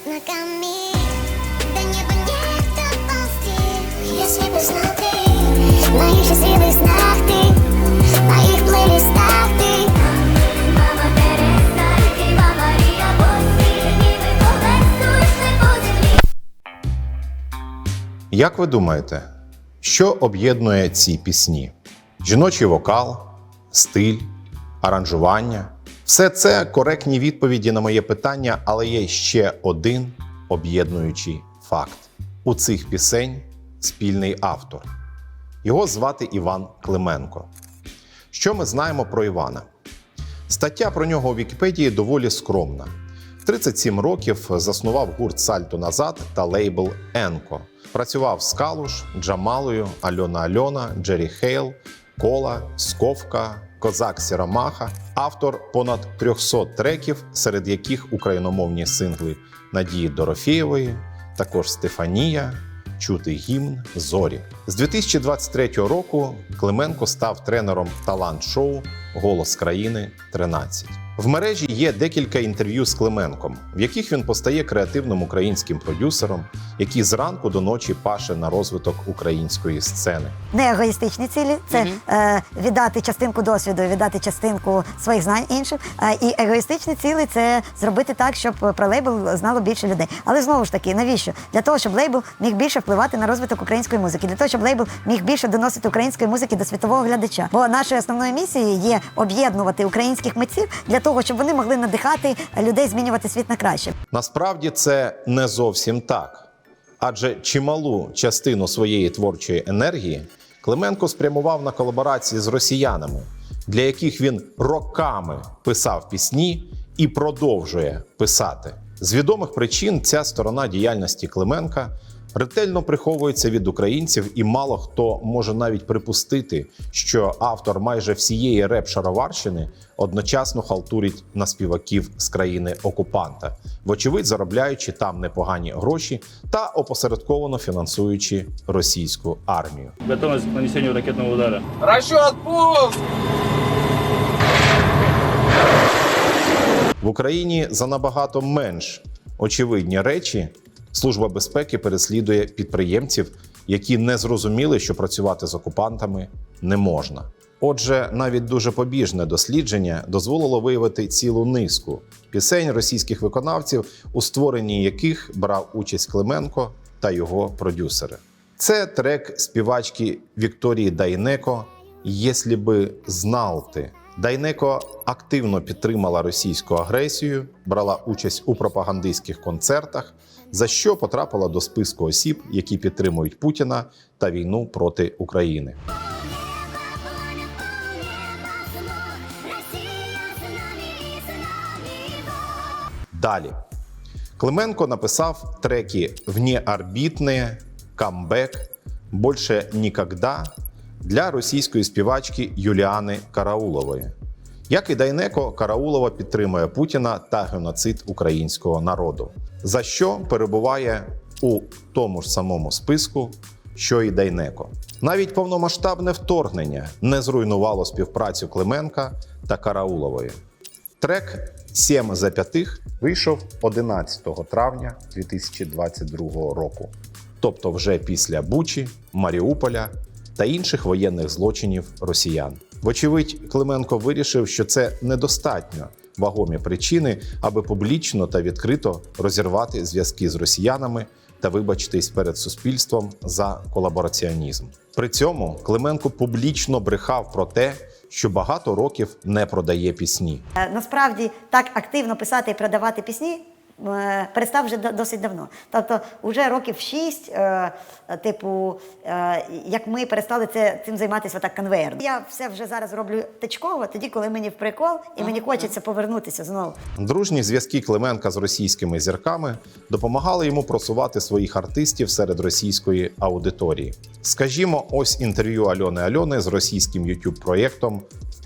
знаками До неба нет доползти Если бы знал ты На их счастливых снах ты На их плейлистах ты Мама Тереза, Діва Марія Босі Ніби полетуєш не по землі Як ви думаєте, що об'єднує ці пісні? Жіночий вокал, стиль, аранжування Все це коректні відповіді на моє питання, але є ще один об'єднуючий факт: у цих пісень спільний автор. Його звати Іван Клименко. Що ми знаємо про Івана? Стаття про нього у Вікіпедії доволі скромна. В 37 років заснував гурт Сальто назад та лейбл Енко. Працював з Калуш, Джамалою, Альона Альона, Джері Хейл, Кола, Сковка, Козак Сіромаха, автор понад 300 треків, серед яких україномовні сингли Надії Дорофєєвої, також Стефанія, Чути гімн Зорі. З 2023 року Клименко став тренером талант-шоу Голос країни 13. В мережі є декілька інтерв'ю з Клименком, в яких він постає креативним українським продюсером, який зранку до ночі паше на розвиток української сцени. не егоїстичні цілі, це е, віддати частинку досвіду, віддати частинку своїх знань іншим. Е, і егоїстичні цілі це зробити так, щоб про лейбл знало більше людей. Але знову ж таки, навіщо? Для того, щоб лейбл міг більше впливати на розвиток української музики, для того, щоб лейбл міг більше доносити української музики до світового глядача. Бо нашою основною місією є об'єднувати українських митців для того, щоб вони могли надихати людей змінювати світ на краще. Насправді це не зовсім так. Адже чималу частину своєї творчої енергії Клименко спрямував на колаборації з росіянами, для яких він роками писав пісні і продовжує писати. З відомих причин ця сторона діяльності Клименка ретельно приховується від українців, і мало хто може навіть припустити, що автор майже всієї реп-шароварщини одночасно халтурить на співаків з країни окупанта, вочевидь заробляючи там непогані гроші та опосередковано фінансуючи російську армію. Готовность к ракетного удара. Расчет пуск! В Україні за набагато менш очевидні речі Служба безпеки переслідує підприємців, які не зрозуміли, що працювати з окупантами не можна. Отже, навіть дуже побіжне дослідження дозволило виявити цілу низку пісень російських виконавців, у створенні яких брав участь Клименко та його продюсери. Це трек співачки Вікторії Дайнеко «Єслі би знав ти». Дайнеко активно підтримала російську агресію, брала участь у пропагандистських концертах, за що потрапила до списку осіб, які підтримують Путіна та війну проти України. Далі Клименко написав треки «Внеорбітне», «Камбек», «Больше нікогда» для російської співачки Юліани Караулової. Як і Дайнеко, Караулова підтримує Путіна та геноцид українського народу, за що перебуває у тому ж самому списку, що і Дайнеко. Навіть повномасштабне вторгнення не зруйнувало співпрацю Клименка та Караулової. Трек «Сім за п'ятих вийшов 11 травня 2022 року, тобто вже після Бучі, Маріуполя та інших воєнних злочинів росіян. Вочевидь, Клименко вирішив, що це недостатньо вагомі причини, аби публічно та відкрито розірвати зв'язки з росіянами та вибачитись перед суспільством за колабораціонізм. При цьому Клименко публічно брехав про те, що багато років не продає пісні. Е, Насправді так активно писати і продавати пісні. Е, Перестав вже досить давно. Тобто, вже років шість, е, типу, е, як ми перестали це, цим займатися отак конвейерно. Я все вже зараз роблю тичково, тоді, коли мені в прикол, і мені хочеться повернутися знову. Дружні зв'язки Клименка з російськими зірками допомагали йому просувати своїх артистів серед російської аудиторії. Скажімо, ось інтерв'ю Альони Альони з російським youtube проєктом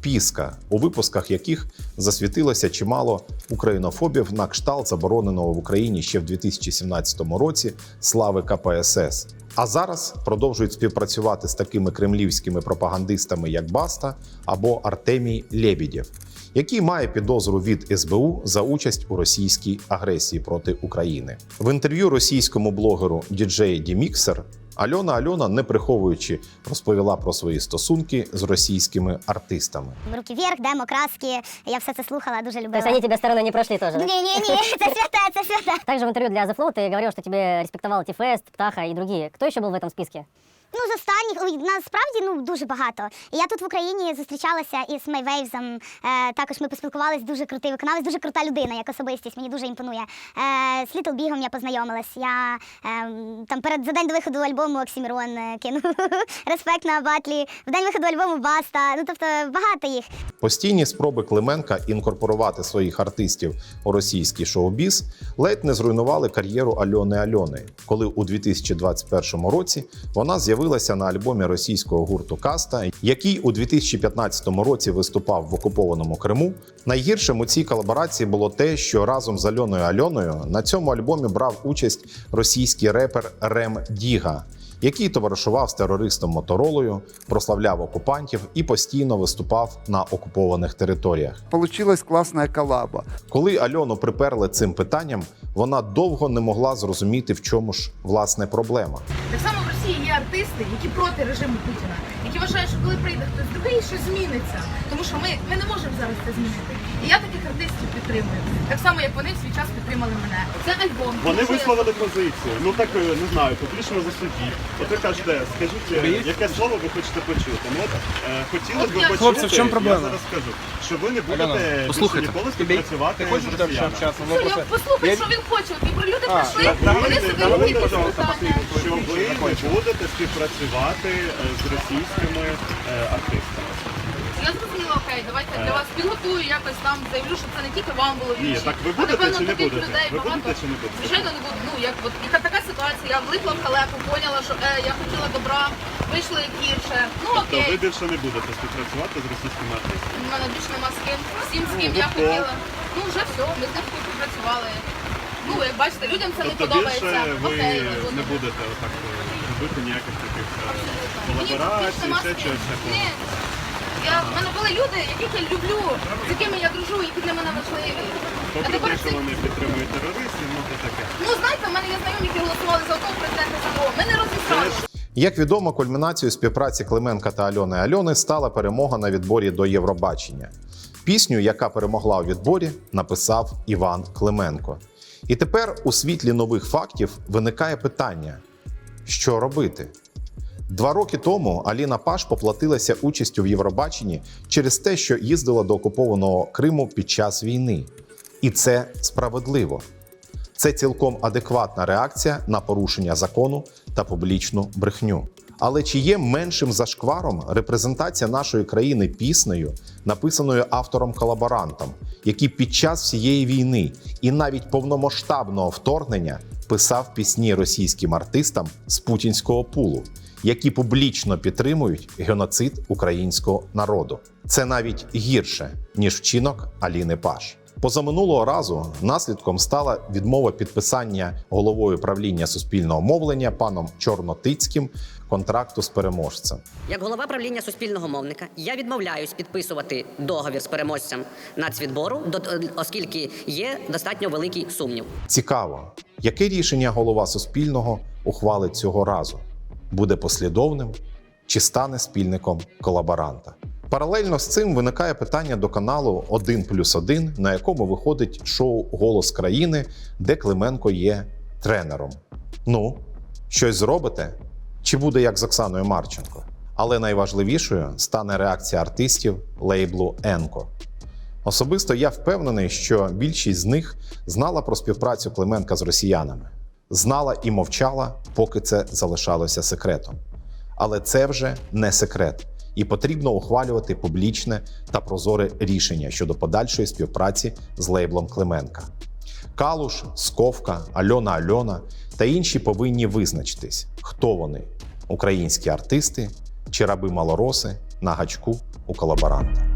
Піска, у випусках яких засвітилося чимало українофобів на кшталт забороненого в Україні ще в 2017 році слави КПСС. А зараз продовжують співпрацювати з такими кремлівськими пропагандистами, як Баста або Артемій Лєбідєв, який має підозру від СБУ за участь у російській агресії проти України. В інтерв'ю російському блогеру DJ Діміксер Альона Альона, не приховуючи, розповіла про свої стосунки з російськими артистами. Руки вверх, демо, краски. Я все це слухала, дуже То любила. есть они тебя стороной не прошли тоже, да? Ні, ні, ні, це свята, це свята. Также в интервью для The Flow ты говорил, что тебе респектовал Тифест, Птаха и другие. Кто еще был в этом списке? Ну, з останніх ой, насправді ну дуже багато. Я тут в Україні зустрічалася із Мейвейвзом. Е, також ми поспілкувалися. Дуже крутий виконавець, дуже крута людина, як особистість. Мені дуже імпонує. Е, з Літл Бігом я познайомилась. Я е, там перед за день до виходу альбому Оксімірон е, кинув респект на батлі. В день виходу альбому Баста. Ну тобто багато їх. Постійні спроби Клименка інкорпорувати своїх артистів у російський шоу-біз ледь не зруйнували кар'єру Альони Альони, коли у 2021 році вона з'явилася на альбомі російського гурту Каста, який у 2015 році виступав в окупованому Криму. Найгіршим у цій колаборації було те, що разом з Альоною Альоною на цьому альбомі брав участь російський репер Рем Діга. Який товаришував з терористом Моторолою, прославляв окупантів і постійно виступав на окупованих територіях. Получилась класна колаба. Коли Альону приперли цим питанням, вона довго не могла зрозуміти, в чому ж власне проблема. Так само в Росії є артисти, які проти режиму Путіна, які вважають, що коли прийде хтось щось зміниться. Тому що ми, ми не можемо зараз це змінити. І я таких артистів підтримую. Так само, як вони в свій час підтримали мене. Це альбом. Вони тому що я- висловили позицію. Ну так е, не знаю, публічно за судді. От ви кажете, скажіть, е, яке слово ви хочете почути? Ну е, хотілося б я- почути. Хлопці, в чому проблема? Я зараз скажу, що ви не будете більше послухайте. ніколи Тобі- співпрацювати Ти хочеш з там росіянами. Ну, послухай, Я- що він хоче. От і люди А, прийшли, вони собі питання. що ви не будете співпрацювати е, з російськими е, артистами. Я зрозуміла, окей, давайте для вас підготую якось там заявлю, що це не тільки вам було Ні, так ви будете напевно, чи не будете? людей Ви будете чи не будете? Звичайно, не буду. Ну, як от яка така ситуація, я влипла в халепу, поняла, що е, я хотіла добра, вийшло як гірше. Ну Тобто окей. ви більше не будете співпрацювати з російськими артистами. У мене більше нема з ким. Всім, з ким Ну, я хто? хотіла. Ну вже все, ми з ним співпрацювали. Ну, як бачите, людям це не Тобто подобається. більше ви Окей, не будете отак е, робити ніяких таких е, Мені більше колаборацій, ще ким. чогось такого. Ні. Я, в мене були люди, яких я люблю, з якими я дружу, які для мене важливі. А тепер те, що вони підтримують терористів, ну то таке. Ну, знаєте, в мене є знайомі, які голосували за одного президента за другого. Ми не розмішали. Як відомо, кульмінацією співпраці Клименка та Альони Альони стала перемога на відборі до Євробачення. Пісню, яка перемогла у відборі, написав Іван Клименко. І тепер у світлі нових фактів виникає питання: що робити? Два роки тому Аліна Паш поплатилася участю в Євробаченні через те, що їздила до окупованого Криму під час війни. І це справедливо. Це цілком адекватна реакція на порушення закону та публічну брехню. Але чи є меншим зашкваром репрезентація нашої країни піснею, написаною автором-колаборантом, який під час всієї війни і навіть повномасштабного вторгнення писав пісні російським артистам з путінського пулу, які публічно підтримують геноцид українського народу? Це навіть гірше ніж вчинок Аліни Паш. Позаминулого разу наслідком стала відмова підписання головою правління суспільного мовлення паном Чорнотицьким контракту з переможцем. Як голова правління суспільного мовника, я відмовляюсь підписувати договір з переможцем нацвідбору, оскільки є достатньо великий сумнів. Цікаво, яке рішення голова суспільного ухвалить цього разу? Буде послідовним чи стане спільником колаборанта? Паралельно з цим виникає питання до каналу 1 плюс 1, на якому виходить шоу Голос країни, де Клименко є тренером. Ну, щось зробите? Чи буде як з Оксаною Марченко? Але найважливішою стане реакція артистів лейблу Енко. Особисто я впевнений, що більшість з них знала про співпрацю Клименка з росіянами, знала і мовчала, поки це залишалося секретом. Але це вже не секрет, і потрібно ухвалювати публічне та прозоре рішення щодо подальшої співпраці з лейблом Клименка. Калуш, Сковка, Альона Альона та інші повинні визначитись, хто вони українські артисти чи раби малороси на гачку у колаборанта.